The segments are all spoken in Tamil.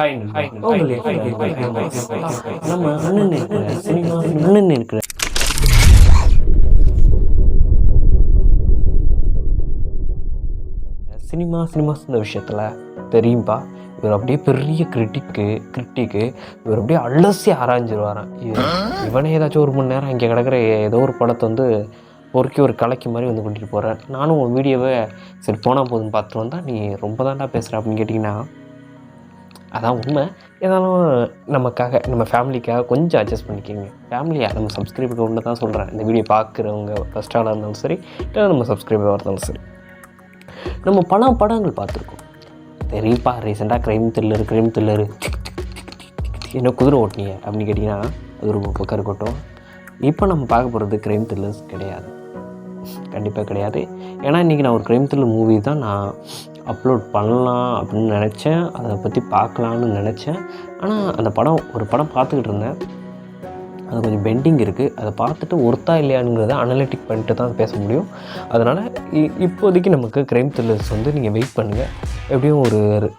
ஹாய் நம்ம அண்ணன் இருக்கிற சினிமா அண்ணன் இருக்கிற சினிமா சினிமாஸ் இந்த விஷயத்தில் தெரியும்பா இவர் அப்படியே பெரிய கிரிட்டிக்கு கிரிட்டிக்கு இவர் அப்படியே அலசி ஆராய்ஞ்சிருவாராம் இவனே ஏதாச்சும் ஒரு மணி நேரம் இங்கே கிடக்கிற ஏதோ ஒரு படத்தை வந்து பொறுக்கி ஒரு கலைக்கு மாதிரி வந்து கொண்டுட்டு போகிறார் நானும் உன் வீடியோவை சரி போனால் போதும் பார்த்துட்டு வந்தால் நீ ரொம்ப தான்டா பேசுகிற அப்படின்னு கேட்டிங்கன்னா அதான் உண்மை. ஏதாலும் நமக்காக நம்ம ஃபேமிலிக்காக கொஞ்சம் அட்ஜஸ்ட் பண்ணிக்கோங்க. ஃபேமிலியாக நம்ம சப்ஸ்கிரைபர் ஒன்று தான் சொல்கிறேன் இந்த வீடியோ பார்க்குறவங்க ஃபஸ்ட் ஆளாக இருந்தாலும் சரி இல்லை நம்ம சப்ஸ்கிரைபராக இருந்தாலும் சரி. நம்ம பல படங்கள் பார்த்துருக்கோம். தெரியுப்பா ரீசெண்டாக க்ரைம் த்ரில்லர் க்ரைம் த்ரில்லரு என்ன குதிரை ஓட்டினீங்க அப்படின்னு கேட்டிங்கன்னா அது ஒரு பக்கம் இருக்கட்டும். இப்போ நம்ம பார்க்க போகிறது க்ரைம் த்ரில்லர்ஸ் கிடையாது. கண்டிப்பாக கிடையாது. ஏன்னா இன்றைக்கி நான் ஒரு க்ரைம் த்ரில்லர் மூவி தான் நான் அப்லோட் பண்ணலாம் அப்படின்னு நினச்சேன். அதை பற்றி பார்க்கலான்னு நினச்சேன். ஆனால் அந்த படம் ஒரு படம் பார்த்துக்கிட்டு இருந்தேன். அது கொஞ்சம் பெண்டிங் இருக்குது அதை பார்த்துட்டு ஒர்த்தா இல்லையானுங்கிறத அனலிட்டிக் பண்ணிட்டு தான் பேச முடியும். அதனால் இ- இப்போதைக்கு நமக்கு க்ரைம் த்ரில்லர்ஸ் வந்து நீங்கள் வெயிட் பண்ணுங்கள் எப்படியும் ஒரு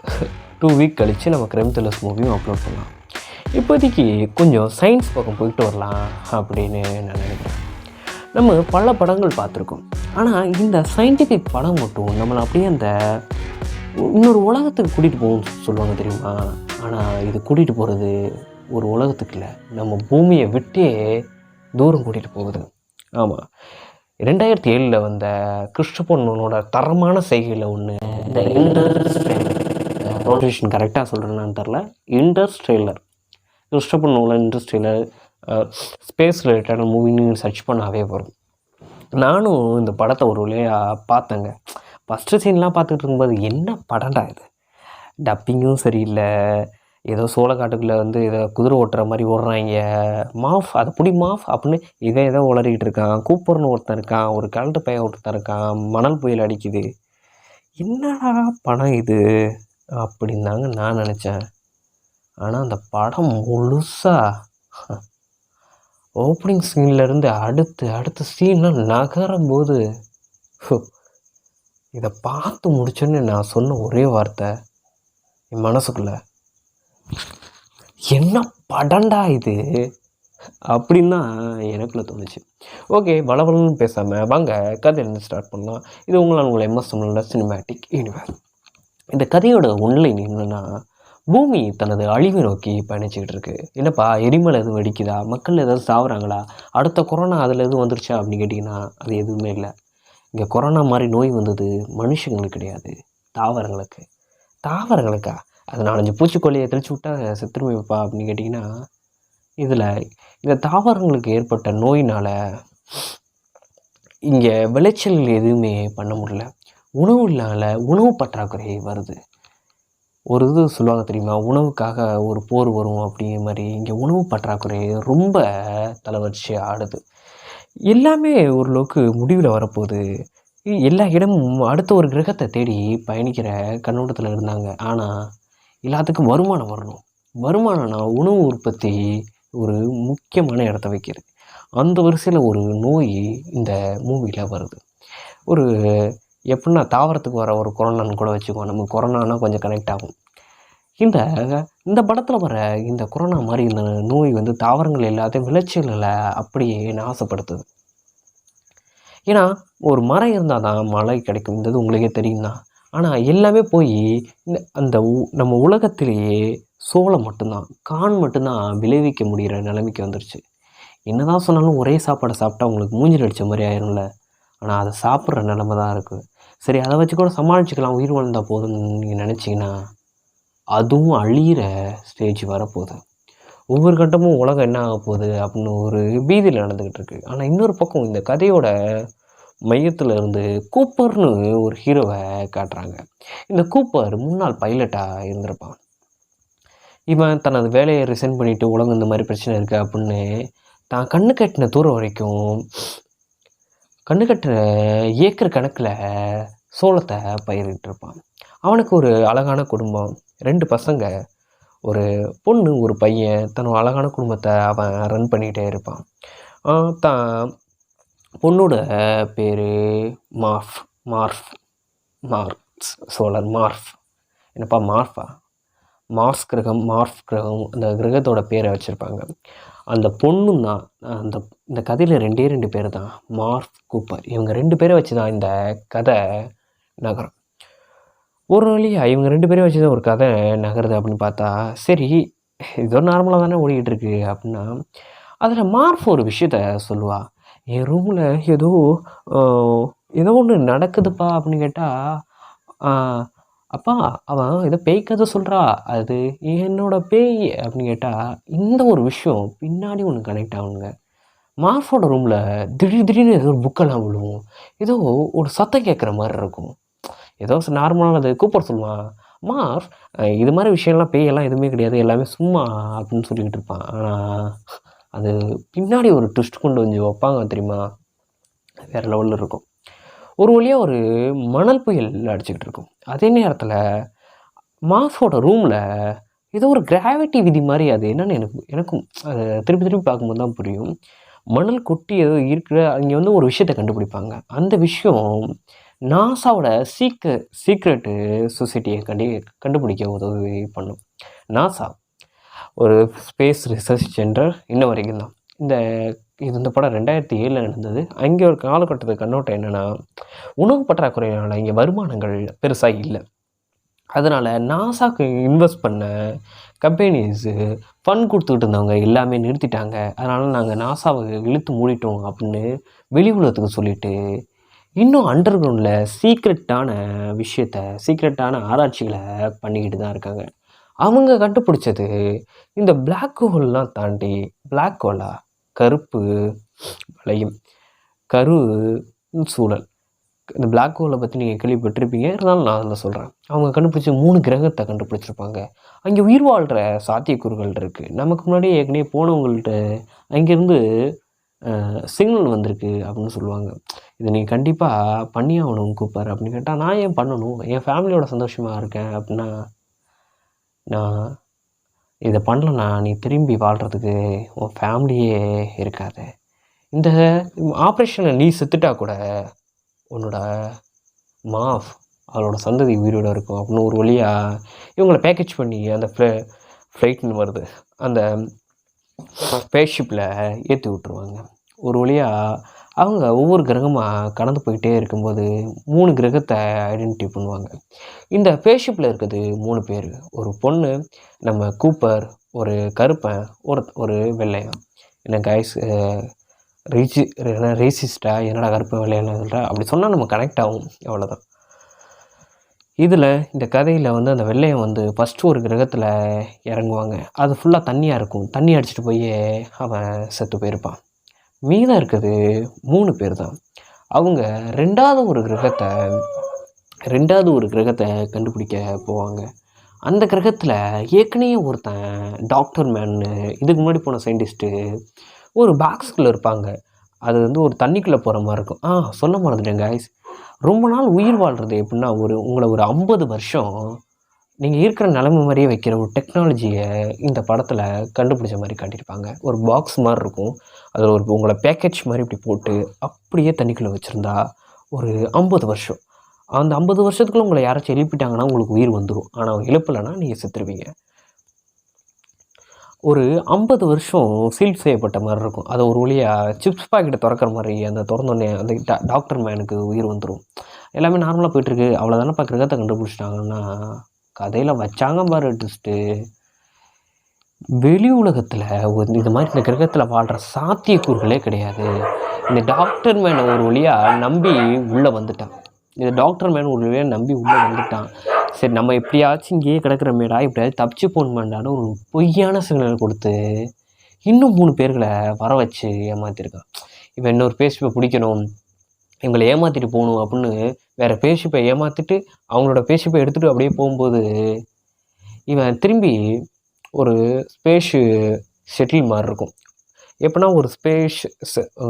டூ வீக் கழித்து நம்ம க்ரைம் த்ரில்லர்ஸ் மூவியும் அப்லோட் பண்ணலாம். இப்போதைக்கு கொஞ்சம் சயின்ஸ் பக்கம் போயிட்டு வரலாம் அப்படின்னு நான் நினைக்கிறேன். நம்ம பல படங்கள் பார்த்துருக்கோம். ஆனால் இந்த சயின்டிஃபிக் படம் மட்டும் நம்மளை அப்படியே அந்த இன்னொரு உலகத்துக்கு கூட்டிகிட்டு போகும்னு சொல்லுவாங்க தெரியுமா? ஆனால் இது கூட்டிகிட்டு போகிறது ஒரு உலகத்துக்கு இல்லை. நம்ம பூமியை விட்டே தூரம் கூட்டிகிட்டு போகுது. ஆமாம் ரெண்டாயிரத்தி ஏழில் வந்த கிறிஸ்டபொன்னோட தரமான செய்கையில் ஒன்று இந்த இண்டஸ்ட்ரியல் கரெக்டாக சொல்கிறேன்னு தெரில Interstellar Christopher Nolan Interstellar space ரிலேட்டடான மூவின்னு சர்ச் பண்ணாவே வரும். நானும் இந்த படத்தை ஒரு வழியாக பார்த்தேங்க. ஃபஸ்ட்டு சீன்லாம் பார்த்துட்டு இருக்கும்போது என்ன படம்டா இது? டப்பிங்கும் சரியில்லை. ஏதோ சோளக்காட்டுக்குள்ளே வந்து ஏதோ குதிரை ஓட்டுற மாதிரி ஓடுறாங்க. மாஃப் அது புடி மாஃப் அப்படின்னு இதை ஏதோ உளறிக்கிட்டு இருக்கான். கூப்பர்னு ஒருத்தன் இருக்கான். ஒரு கரண்ட்டு பையன் ஒருத்தன் இருக்கான். மணல் புயல் அடிக்குது. என்னடா படம் இது? அப்படின்னு தாங்க நான் நினச்சேன். ஆனால் அந்த படம் முழுசாக ஓப்பனிங் சீன்லேருந்து அடுத்து அடுத்த சீன்லாம் நகரும் போது ஹோ, இதை பார்த்து முடிச்சோன்னு நான் சொன்ன ஒரே வார்த்தை என் மனசுக்குள்ள என்ன படண்டா இது? அப்படின்னு தான் எனக்குள்ள தோணுச்சு. ஓகே பலபலன்னு பேசாமல் வாங்க கதையிலேருந்து ஸ்டார்ட் பண்ணலாம். இது உங்களால் உங்களை எம்எஸ் தமிழோட சினிமேட்டிக் யூனிவர்ஸ் இந்த கதையோட ஒன்லைன் என்னென்னா பூமி தனது அழிவை நோக்கி பயணிச்சுக்கிட்டு இருக்கு. என்னப்பா எரிமலை எதுவும் வெடிக்குதா? மக்கள் ஏதாவது சாவுறாங்களா? அடுத்த கொரோனா அதில் எதுவும் வந்துருச்சா? அப்படின்னு கேட்டிங்கன்னா அது எதுவுமே இல்லை. இங்கே கொரோனா மாதிரி நோய் வந்தது மனுஷங்களுக்கு கிடையாது. தாவரங்களுக்கு. தாவரங்களுக்கா? அது நாலஞ்சு பூச்சிக்கொல்லியை தெளிச்சு விட்டா செத்துருமேப்பா அப்படின்னு கேட்டிங்கன்னா இதில் இந்த தாவரங்களுக்கு ஏற்பட்ட நோயினால் இங்கே விளைச்சல் எதுவுமே பண்ண முடியல. உணவு இல்லாத உணவு பற்றாக்குறை வருது. ஒரு இது சொல்லுவாங்க தெரியுமா? உணவுக்காக ஒரு போர் வரும் அப்படிங்கிற மாதிரி இங்கே உணவு பற்றாக்குறை ரொம்ப தலைவரிச்சு ஆடுது. எல்லாமே ஓரளவுக்கு முடிவில் வரப்போகுது. எல்லா இடமும் அடுத்த ஒரு கிரகத்தை தேடி பயணிக்கிற கண்ணோட்டத்தில் இருந்தாங்க. ஆனால் எல்லாத்துக்கும் வருமானம் வரணும். வருமானம்னா உணவு உற்பத்தி ஒரு முக்கியமான இடத்த வைக்கிறது. அந்த வரிசையில் ஒரு நோய் இந்த மூவியில் வருது. ஒரு எப்படின்னா தாவரத்துக்கு வர ஒரு கொரோனான்னு கூட வச்சுக்கோ நம்ம கொரோனானா கொஞ்சம் கனெக்ட் ஆகும். இந்த இந்த படத்தில் வர இந்த கொரோனா மாதிரி இந்த நோய் வந்து தாவரங்கள் எல்லாத்தையும் விளைச்சல்களை அப்படியே நாசப்படுத்துது. ஏன்னா ஒரு மரம் இருந்தால் தான் மழை கிடைக்கும் உங்களுக்கே தெரியும் தான் ஆனால் எல்லாமே போய் இந்த அந்த உ- நம்ம உலகத்திலேயே சோளம் மட்டும்தான் கான் மட்டும்தான் விளைவிக்க முடிகிற நிலைமைக்கு வந்துருச்சு. என்னதான் சொன்னாலும் ஒரே சாப்பாடை சாப்பிட்டா உங்களுக்கு மூஞ்சில் அடித்த மாதிரி ஆயிரும்ல? ஆனால் அதை சாப்பிட்ற நிலமை தான் இருக்குது சரி அதை வச்சு கூட சமாளிச்சுக்கலாம் உயிர் வாழ்ந்தால் போதும்னு நீங்கள் நினச்சிங்கன்னா அதுவும் அழியிற ஸ்டேஜ் வரப்போகுது. ஒவ்வொரு கட்டமும் உலகம் என்ன ஆக போகுது அப்படின்னு ஒரு பீதியில் நடந்துக்கிட்டு இருக்கு. ஆனால் இன்னொரு பக்கம் இந்த கதையோட மையத்தில் இருந்து கூப்பர்னு ஒரு ஹீரோவை காட்டுறாங்க. இந்த கூப்பர் முன்னாள் பைலட்டாக இருந்திருப்பான். இவன் தனது வேலையை ரிசைன் பண்ணிவிட்டு உலகம் இந்த மாதிரி பிரச்சனை இருக்குது அப்படின்னு தான் கண்ணு கட்டின தூரம் வரைக்கும் கண்ணு கட்டுற ஏக்கர் கணக்கில் சோளத்தை பயிரிட்டு இருப்பான் அவனுக்கு ஒரு அழகான குடும்பம். ரெண்டு பசங்க. ஒரு பொண்ணு ஒரு பையன் தன்னோட அழகான குடும்பத்தை அவன் ரன் பண்ணிகிட்டே இருப்பான். தான் பொண்ணோட பேர் மார்ஃப் மார்ஃப் மார்க்ஸ் சோழர் மார்ஃப். என்னப்பா மார்ஃபா? மார்ஸ் கிரகம் மார்ஃப் கிரகம் அந்த கிரகத்தோட பேரை வச்சுருப்பாங்க. அந்த பொண்ணும் தான் அந்த இந்த கதையில் ரெண்டே ரெண்டு பேர் தான் மார்ஃப் கூப்பர். இவங்க ரெண்டு பேரை வச்சு தான் இந்த கதை நகரம். ஒரு வழியா இவங்க ரெண்டு பேரையும் வச்சு தான் ஒரு கதை நகருது அப்படின்னு பார்த்தா சரி ஏதோ நார்மலாக தானே ஓடிக்கிட்டு இருக்கு அப்படின்னா அதில் மார்ஃப் ஒரு விஷயத்த சொல்லுவா. என் ரூமில் ஏதோ ஏதோ ஒன்று நடக்குதுப்பா அப்படின்னு கேட்டால் அப்பா அவன் ஏதோ பேய் கதை சொல்கிறா அது என்னோட பேய் அப்படின்னு கேட்டால் இந்த ஒரு விஷயம் பின்னாடி ஒன்று கனெக்ட் ஆகுங்க. மார்ஃபோட ரூமில் திடீர் திடீர்னு ஏதோ ஒரு புக்கெல்லாம் விழுவும். ஏதோ ஒரு சத்தம் கேட்குற மாதிரி இருக்கும். ஏதோ நார்மலானது கூப்பிட சொல்லுவான் மார்ஃப் இது மாதிரி விஷயம்லாம் பேயெல்லாம் எதுவுமே கிடையாது. எல்லாமே சும்மா அப்படின்னு சொல்லிக்கிட்டு இருப்பான். ஆனால் அது பின்னாடி ஒரு ட்விஸ்ட் கொண்டு வந்து வைப்பாங்க தெரியுமா? வேறு லெவலில் இருக்கும். ஒரு வழியாக ஒரு மணல் புயல் அடிச்சுக்கிட்டு இருக்கும். அதே நேரத்தில் மாஃபோட ரூமில் ஏதோ ஒரு கிராவிட்டி விதி மாதிரி அது என்னென்னு எனக்கு எனக்கும் அது திருப்பி திருப்பி பார்க்கும்போது தான் புரியும். மணல் கொட்டி ஏதோ இருக்கிற அங்கே வந்து ஒரு விஷயத்தை கண்டுபிடிப்பாங்க. அந்த விஷயம் நாசாவோட சீக்க சீக்ரெட்டு சொசைட்டியை கண்டி கண்டுபிடிக்க உதவி பண்ணும். நாசா ஒரு ஸ்பேஸ் ரிசர்ச் சென்டர் இன்ன வரைக்கும் தான். இந்த இது இந்த படம் ரெண்டாயிரத்தி ஏழில் நடந்தது. அங்கே ஒரு காலகட்டத்துக்கு கண்ணோட்டம் என்னென்னா உணவு பற்றாக்குறையினால இங்கே வருமானங்கள் பெருசாக இல்லை. அதனால் நாசாக்கு இன்வெஸ்ட் பண்ண கம்பெனிஸு ஃபண்ட் கொடுத்துக்கிட்டு இருந்தவங்க எல்லாமே நிறுத்திட்டாங்க. அதனால் நாங்கள் நாசாவை இழுத்து மூடிட்டோம் அப்படின்னு வெளி உலகத்துக்கு சொல்லிவிட்டு இன்னும் அண்டர் கிரவுண்டில் சீக்ரெட்டான விஷயத்த சீக்ரெட்டான ஆராய்ச்சிகளை பண்ணிக்கிட்டு தான் இருக்காங்க. அவங்க கண்டுபிடிச்சது இந்த பிளாக் ஹோல்லாம் தாண்டி பிளாக் ஹோலா கருப்பு வளையம் கரு சூழல். இந்த பிளாக் ஹோலை பற்றி நீங்கள் கேள்விப்பட்டிருப்பீங்க இருந்தாலும் நான் அதில் சொல்கிறேன் அவங்க கண்டுபிடிச்ச மூணு கிரகத்தை கண்டுபிடிச்சிருப்பாங்க. அங்கே உயிர் வாழ்கிற சாத்தியக்கூறுகள் இருக்குது நமக்கு முன்னாடியே ஏற்கனவே போனவங்கள்ட்ட அங்கேருந்து சிக்னல் வந்திருக்கு அப்படின்னு சொல்லுவாங்க. இதை நீங்கள் கண்டிப்பாக பண்ணி ஆகணும் கூப்பார் அப்படின்னு கேட்டால் நான் ஏன் பண்ணணும்? என் ஃபேமிலியோட சந்தோஷமாக இருக்கேன் அப்படின்னா நான் இதை பண்ணலண்ணா நீ திரும்பி வாழ்கிறதுக்கு உன் ஃபேமிலியே இருக்காது. இந்த ஆப்ரேஷனில் நீ செத்துட்டா கூட உன்னோட மாஃப் அவளோட சந்ததி உயிரோட இருக்கும் அப்படின்னு ஒரு வழியாக இவங்கள பேக்கேஜ் பண்ணி அந்த ஃப்ளை ஃப்ளைட்னு வருது. அந்த ஸ்பேஸ்ஷிப்பில் ஏற்றி விட்ருவாங்க ஒரு வழியாக அவங்க ஒவ்வொரு கிரகமாக கடந்து போயிட்டே இருக்கும்போது மூணு கிரகத்தை ஐடென்டிட்டி பண்ணுவாங்க. இந்த ஸ்பேஸ்ஷிப்பில் இருக்கிறது மூணு பேர். ஒரு பொண்ணு நம்ம கூப்பர் ஒரு கருப்பன் ஒரு ஒரு வெள்ளையன். என்ன கைஸ் ரீச்சி என்ன ரேசிஸ்டா என்னடா கருப்பன் வெள்ளையன்னு சொல்கிறா அப்படி சொன்னால் நம்ம கனெக்ட் ஆகும். அவ்வளோதான் இதில் இந்த கதையில் வந்து அந்த வெள்ளையன் வந்து ஃபஸ்ட்டு ஒரு கிரகத்தில் இறங்குவாங்க. அது ஃபுல்லாக தண்ணியாக இருக்கும். தண்ணி அடிச்சிட்டு போய் அவன் செத்து போயிருப்பான். மீதம் இருக்குது மூணு பேர் தான். அவங்க ரெண்டாவது ஒரு கிரகத்தை ரெண்டாவது ஒரு கிரகத்தை கண்டுபிடிக்க போவாங்க. அந்த கிரகத்தில் ஏற்கனவே ஒருத்தன் டாக்டர் மேன்னு இதுக்கு முன்னாடி போன சயின்டிஸ்ட்டு ஒரு பாக்ஸ்குள்ளே இருப்பாங்க. அது வந்து ஒரு தண்ணிக்குள்ளே போகிற மாதிரி இருக்கும். ஆ சொல்ல மறந்துட்டேன் கைஸ் ரொம்ப நாள் உயிர் வாழ்கிறது எப்படின்னா ஒரு உங்களை ஒரு ஐம்பது வருஷம் நீங்கள் இருக்கிற நிலைமை மாதிரியே வைக்கிற ஒரு டெக்னாலஜியை இந்த படத்தில் கண்டுபிடிச்ச மாதிரி காட்டியிருப்பாங்க. ஒரு பாக்ஸ் மாதிரி இருக்கும். அதில் ஒரு உங்களை பேக்கேஜ் மாதிரி இப்படி போட்டு அப்படியே தண்ணிக்குள்ளே வச்சுருந்தா ஒரு ஐம்பது வருஷம். அந்த ஐம்பது வருஷத்துக்குள்ளே உங்களை யாராச்சும் எழுப்பிட்டாங்கன்னா உங்களுக்கு உயிர் வந்துடும் ஆனால் எழுப்பலைன்னா நீங்கள் செத்துருவீங்க. ஒரு ஐம்பது வருஷம் சீல் செய்யப்பட்ட மாதிரி இருக்கும். அதை ஒரு வழியாக சிப்ஸ் பாக்கெட்டை திறக்கிற மாதிரி அந்த திறந்தோடனே அந்த டாக்டர் மேனுக்கு உயிர் வந்துடும் எல்லாமே நார்மலாக போயிட்டுருக்கு. அவ்வளோதானப்பா கிரகத்தை கண்டுபிடிச்சிட்டாங்கன்னா கதையில் வச்சாங்க பாரு ட்விஸ்ட்டு வெளி உலகத்தில் ஒரு இது மாதிரி இந்த கிரகத்தில் வாழ்கிற சாத்தியக்கூறுகளே கிடையாது. இந்த டாக்டர் மேனை ஒரு வழியாக நம்பி உள்ளே வந்துட்டான். இந்த டாக்டர் மேன் ஒரு வழியாக நம்பி உள்ளே வந்துட்டான். சரி நம்ம எப்படியாச்சும் இங்கேயே கிடக்கிறமேடா எப்படியாவது தப்பிச்சு போகணுமாண்டான்னு ஒரு பொய்யான சிக்னல் கொடுத்து இன்னும் மூணு பேர்களை வர வச்சு ஏமாத்திருக்கான் இவன் இன்னொரு பேசிப்பை பிடிக்கணும் இவங்களை ஏமாற்றிட்டு போகணும் அப்படின்னு வேறு பேசிப்பை ஏமாற்றிட்டு அவங்களோட பேசிப்பை எடுத்துகிட்டு அப்படியே போகும்போது இவன் திரும்பி ஒரு ஸ்பேஷு செட்டில் மாதிரி இருக்கும். எப்படின்னா ஒரு ஸ்பேஸ்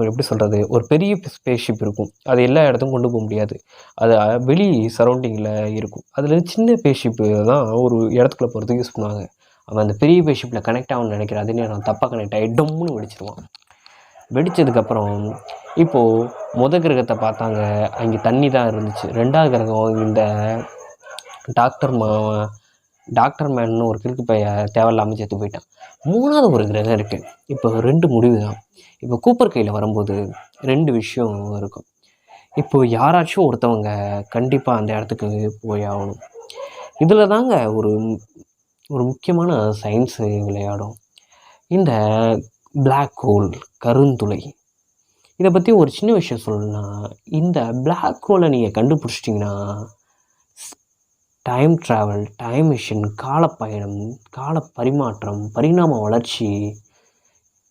எப்படி சொல்கிறது ஒரு பெரிய ஸ்பேஸ்ஷிப் இருக்கும். அது எல்லா இடத்துக்கும் கொண்டு போக முடியாது. அது வெளி சரௌண்டிங்கில் இருக்கும். அதில் சின்ன ஸ்பேஸ்ஷிப்பு தான் ஒரு இடத்துக்குள்ள போகிறதுக்கு யூஸ் பண்ணுவாங்க. அவன் அந்த பெரிய ஸ்பேஸ்ஷிப்பில் கனெக்ட் ஆகும்னு நினைக்கிறேன். அதே நேரம் தப்பாக கனெக்ட் ஆகி டம்முன்னு வெடிச்சிருவான். வெடித்ததுக்கப்புறம் இப்போது முத கிரகத்தை பார்த்தாங்க. அங்கே தண்ணி தான் இருந்துச்சு. ரெண்டாவது கிரகம் இந்த டாக்டர் மாவன் டாக்டர் மேன்னு ஒரு கிறுக்கு பைய தேவையில்லாமல் சேர்த்து போயிட்டான். மூணாவது ஒரு கிரகம் இருக்குது இப்போ ரெண்டு முடிவு தான் இப்போ கூப்பர் கையில் வரும்போது ரெண்டு விஷயம் இருக்கும். இப்போ யாராச்சும் ஒருத்தவங்க கண்டிப்பாக அந்த இடத்துக்கு போய் ஆகணும். இதில் தாங்க ஒரு ஒரு முக்கியமான சயின்ஸு விளையாடும். இந்த பிளாக் ஹோல் கருந்துளை. இதை பற்றி ஒரு சின்ன விஷயம் சொல்லணும்னா இந்த பிளாக் ஹோலை நீங்கள் கண்டுபிடிச்சிட்டிங்கன்னா டைம் ட்ராவல் டைம் மிஷின் காலப்பயணம் கால பரிமாற்றம் பரிணாம வளர்ச்சி.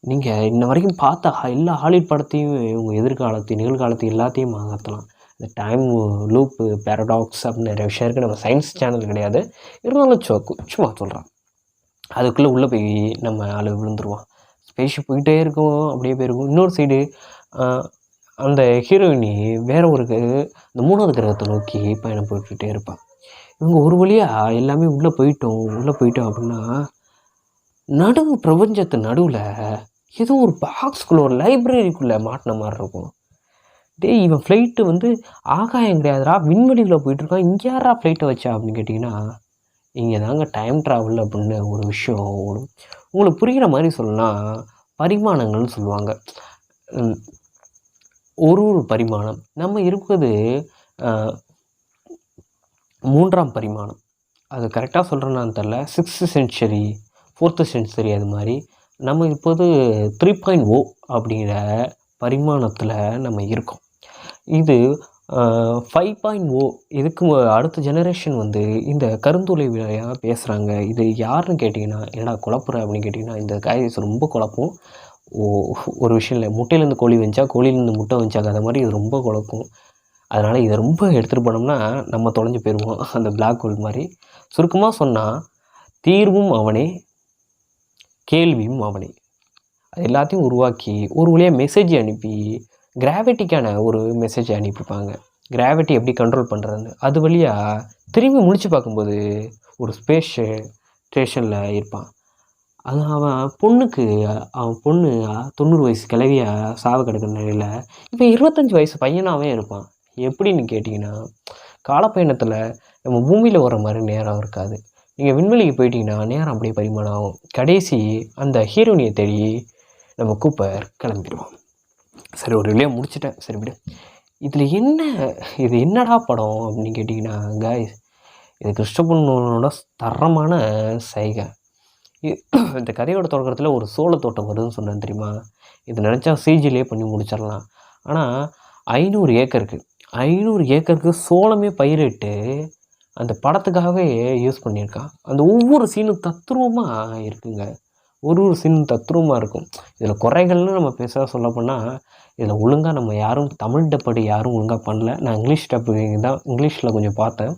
நீங்கள் இன்ன வரைக்கும் பார்த்த எல்லா ஹாலிவுட் படத்தையும் உங்கள் எதிர்காலத்தையும் நிகழ்காலத்தையும் எல்லாத்தையும் மாற்றலாம் இந்த டைம் லூப்பு பேரடாக்ஸ் அப்படின்னு நிறைய விஷயம் இருக்குது நம்ம சயின்ஸ் சேனல் கிடையாது. இருந்தாலும் சு- சும்மா சொல்கிறேன் அதுக்குள்ளே உள்ளே போய் நம்ம ஆள் விழுந்துருவான். ஸ்பேஷிப் போயிட்டே இருக்கும் அப்படியே போயிருக்கும். இன்னொரு சைடு அந்த ஹீரோயினி வேற ஒரு க- இந்த மூணாவது கிரகத்தை நோக்கி பயணம் போட்டுக்கிட்டே இருப்பான். இவங்க ஒரு வழியாக எல்லாமே உள்ளே போயிட்டோம் உள்ளே போயிட்டோம் அப்படின்னா நடுவு பிரபஞ்சத்து நடுவில் ஏதோ ஒரு பாக்ஸ்குள்ளே ஒரு லைப்ரரிக்குள்ளே மாட்டின மாதிரி இருக்கும். டேய் இவன் ஃப்ளைட்டு வந்து ஆகாயம் கிடையாதுடா விண்வெளியில் போயிட்டுருக்கான் இங்கே யாரா ஃப்ளைட்டை வச்சா அப்படின்னு கேட்டிங்கன்னா இங்கே தாங்க டைம் ட்ராவல் அப்படின்னு ஒரு விஷயம் உங்களுக்கு புரிகிற மாதிரி சொல்லலாம் பரிமாணங்கள்னு சொல்லுவாங்க. ஒரு ஒரு பரிமாணம். நம்ம இருக்கிறது மூன்றாம் பரிமாணம். அது கரெக்டாக சொல்கிறேன்னான்னு தெரில சிக்ஸ்த்து சென்ச்சுரி ஃபோர்த்து சென்ச்சுரி அது மாதிரி. நம்ம இப்போது த்ரீ பாயிண்ட் ஓ அப்படிங்கிற பரிமாணத்தில் நம்ம இருக்கோம். இது ஃபைவ் பாயிண்ட் ஓ இதுக்கு அடுத்த ஜெனரேஷன் வந்து இந்த கருந்துளை விளையாக பேசுகிறாங்க இது யாருன்னு கேட்டிங்கன்னா என்னடா குழப்புற அப்படின்னு கேட்டிங்கன்னா இந்த காய்கறி ரொம்ப குழப்பம். ஓ ஒரு விஷயம் இல்லை. முட்டையிலேருந்து கோழி வந்துச்சா கோழியிலேருந்து முட்டை வந்துச்சா அது மாதிரி இது ரொம்ப குழப்பம். அதனால் இதை ரொம்ப எடுத்துகிட்டு போனோம்னா நம்ம தொலைஞ்சு போயிடுவோம் அந்த பிளாக் ஹோல் மாதிரி. சுருக்கமாக சொன்னால் தீர்வும் அவனே கேள்வியும் அவனே. அது எல்லாத்தையும் உருவாக்கி ஒரு வழியாக மெசேஜ் அனுப்பி கிராவிட்டிக்கான ஒரு மெசேஜ் அனுப்பிப்பாங்க கிராவிட்டி எப்படி கண்ட்ரோல் பண்ணுறதுன்னு அது வழியாக திரும்பி முடித்து பார்க்கும்போது ஒரு ஸ்பேஸ் ஸ்டேஷனில் இருப்பான். அது அவன் பொண்ணுக்கு அவன் பொண்ணு தொண்ணூறு வயசு கிளவிய சாவு கிடக்கிற நிலையில் இப்போ இருபத்தஞ்சி வயசு பையனாகவே இருப்பான். எப்படின்னு கேட்டிங்கன்னா காலப்பயணத்தில் நம்ம பூமியில் வர மாதிரி நேரம் இருக்காது. நீங்கள் விண்வெளிக்கு போயிட்டீங்கன்னா நேரம் அப்படியே பரிமாணம் ஆகும். கடைசி அந்த ஹீரோனியை தேடி நம்ம கூப்பர் கிளம்பிடுவோம். சரி ஒரு வழியாக முடிச்சிட்டேன். சரி விடு. இதில் என்ன இது என்னடா படம் அப்படின்னு கேட்டிங்கன்னா காய்ஸ் இது கிருஷ்ணபுண்ணோட தரமான சைகை. இந்த கதையோட தொடக்கத்தில் ஒரு சோள தோட்டம் வருதுன்னு சொன்னேன் தெரியுமா? இது நினச்சா சிஜிலே பண்ணி முடிச்சிடலாம். ஆனால் ஐநூறு ஏக்கருக்கு ஐநூறு ஏக்கருக்கு சோளமே பயிரிட்டு அந்த படத்துக்காகவே யூஸ் பண்ணியிருக்கான் அந்த ஒவ்வொரு சீனும் தத்ரூபமாக இருக்குங்க. ஒரு ஒரு சீனும் தத்ரூபமாக இருக்கும். இதில் குறைகள்னு நம்ம பேச சொல்லப்போனால் இதில் ஒழுங்காக நம்ம யாரும் தமிழ் டப்படி யாரும் ஒழுங்காக பண்ணல. நான் இங்கிலீஷ் டப்பு தான் இங்கிலீஷில் கொஞ்சம் பார்த்தேன்.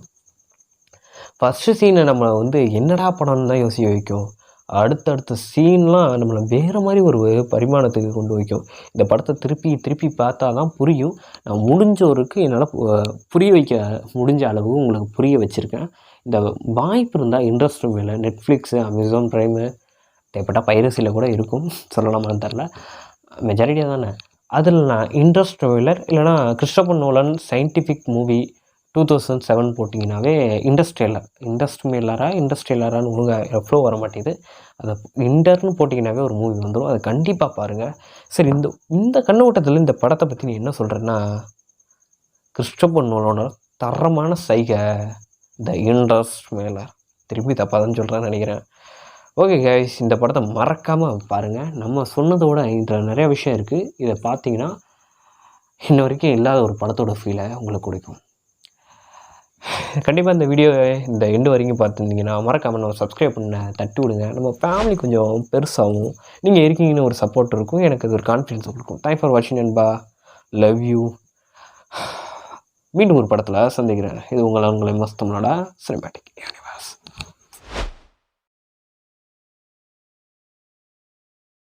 ஃபஸ்ட்டு சீனை நம்ம வந்து என்னடா படம்னு தான் யோசிக்க வைக்கும். அடுத்தடுத்த சீன்லாம் நம்மளை வேறு மாதிரி ஒரு பரிமாணத்துக்கு கொண்டு வைக்கும். இந்த படத்தை திருப்பி திருப்பி பார்த்தா தான் புரியும். நான் முடிஞ்சவருக்கு என்னால் புரிய வைக்க முடிஞ்ச அளவு உங்களுக்கு புரிய வச்சுருக்கேன். இந்த வாய்ப்பு இருந்தால் இன்ட்ரெஸ்ட்டும் மேலே நெட்ஃப்ளிக்ஸு அமேசான் ப்ரைமு தேவைப்பட்டால் பைரசியில் கூட இருக்கும். சொல்லலாமான்னு தெரில மெஜாரிட்டியாக தானே. அதில் நான் இன்ட்ரெஸ்ட் ட்ரெய்லர் இல்லைனா Christopher Nolan scientific movie two thousand seven போட்டிங்கனாவே இண்டஸ்ட்ரியலர் இண்டஸ்ட்ரியலராக இண்டஸ்ட்ரியலரான்னு ஒழுங்காக ஃப்ளோ வர மாட்டேங்குது அதை இன்டர்னு போட்டிங்கனாவே ஒரு மூவி வந்துடும் அதை கண்டிப்பாக பாருங்கள் சரி இந்த இந்த கண்ணோட்டத்தில் இந்த படத்தை பற்றி நீ என்ன சொல்கிறேன்னா கிறிஸ்டபர் நோலனோட தரமான சைகை த இண்டஸ்ட் மேலர் திருப்பி தப்பாக தான் சொல்கிறேன்னு நினைக்கிறேன். ஓகே கைஸ் இந்த படத்தை மறக்காமல் பாருங்கள் நம்ம சொன்னதோட இதில் நிறையா விஷயம் இருக்குது இதை பார்த்தீங்கன்னா இன்ன வரைக்கும் இல்லாத ஒரு படத்தோட ஃபீலை உங்களுக்கு கொடுக்கும். கண்டிப்பாக இந்த வீடியோ இந்த எண்டு வரைக்கும் பார்த்துருந்தீங்கன்னா மறக்காமல் நம்ம சப்ஸ்கிரைப் பண்ண தட்டி விடுங்க. நம்ம ஃபேமிலி கொஞ்சம் பெருசாகும் நீங்கள் இருக்கீங்கன்னு ஒரு சப்போர்ட் இருக்கும். எனக்கு அது ஒரு கான்ஃபிடன்ஸ் இருக்கும் தேங்க் ஃபார் வாட்சிங் அன்பா லவ் யூ மீண்டும் ஒரு படத்தில் சந்திக்கிறேன். இது உங்களை உங்களை மஸ்தம்னோட சினிமேட்டிக்